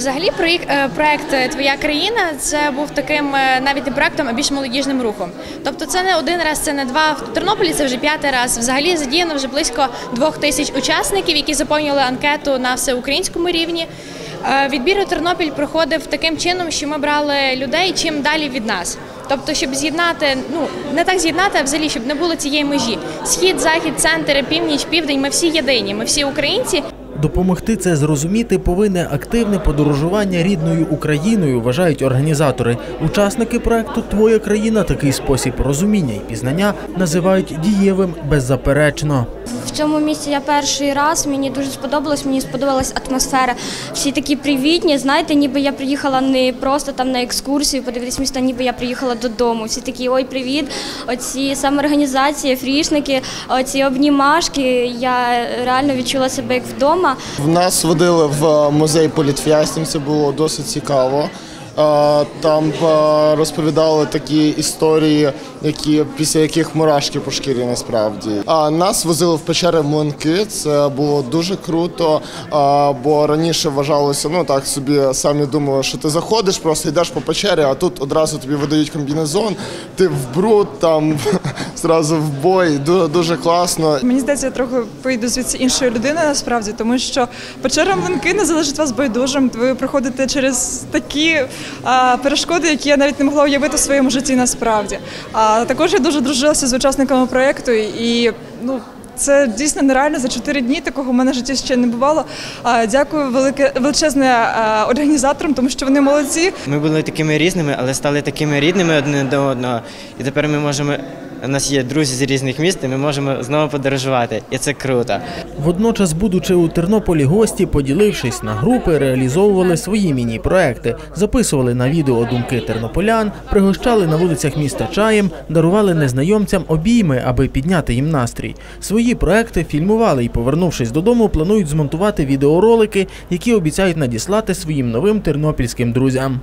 Взагалі, проєк- е, проект Твоя країна це був таким е, навіть не проектом, а більш молодіжним рухом. Тобто, це не один раз, це не два. В Тернополі це вже п'ятий раз. Взагалі задіяно вже близько двох тисяч учасників, які заповнювали анкету на всеукраїнському рівні. Е, Відбір у Тернопіль проходив таким чином, що ми брали людей чим далі від нас. Тобто, щоб з'єднати, ну не так з'єднати, а взагалі, щоб не було цієї межі. Схід, захід, центр, північ, південь. Ми всі єдині, ми всі українці. Допомогти це зрозуміти повинне активне подорожування рідною Україною, вважають організатори. Учасники проекту Твоя країна такий спосіб розуміння і пізнання називають дієвим беззаперечно. В цьому місці я перший раз. Мені дуже сподобалось. Мені сподобалась атмосфера. Всі такі привітні. Знаєте, ніби я приїхала не просто там на екскурсію, подивитись місто, ніби я приїхала додому. Всі такі ой, привіт. Оці самоорганізації, фрішники, оці обнімашки. Я реально відчула себе як вдома. В нас водили в е, музей політв'язнів, це було досить цікаво. Там розповідали такі історії, які після яких мурашки по шкірі насправді. А нас возили в печери млинки. Це було дуже круто. Бо раніше вважалося, ну так собі самі думали, що ти заходиш, просто йдеш по печері, а тут одразу тобі видають комбінезон, ти в бруд там зразу в бой. Дуже дуже класно. Мені здається, я трохи поїду звідси іншою людиною насправді, тому що печера млинки не залишить вас байдужим. Ви проходите через такі а, перешкоди, які я навіть не могла уявити в своєму житті насправді. А також я дуже дружилася з учасниками проєкту і ну. Це дійсно нереально за чотири дні. Такого в мене в житті ще не бувало. Дякую велике величезне організаторам, тому що вони молодці. Ми були такими різними, але стали такими рідними одне до одного. І тепер ми можемо. У нас є друзі з різних міст, і ми можемо знову подорожувати, і це круто. Водночас, будучи у Тернополі, гості, поділившись на групи, реалізовували свої міні-проекти, записували на відео думки тернополян, пригощали на вулицях міста чаєм, дарували незнайомцям обійми, аби підняти їм настрій. Свої проекти фільмували і, повернувшись додому, планують змонтувати відеоролики, які обіцяють надіслати своїм новим тернопільським друзям.